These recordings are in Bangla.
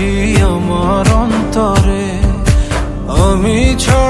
রাখি আমার অন্তরে। আমি ছড়া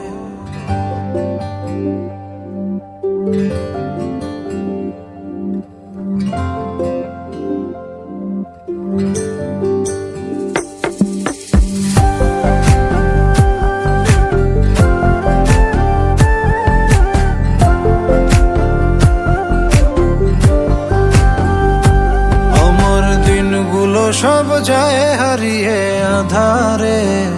সব যায় হারিয়ে আধারে।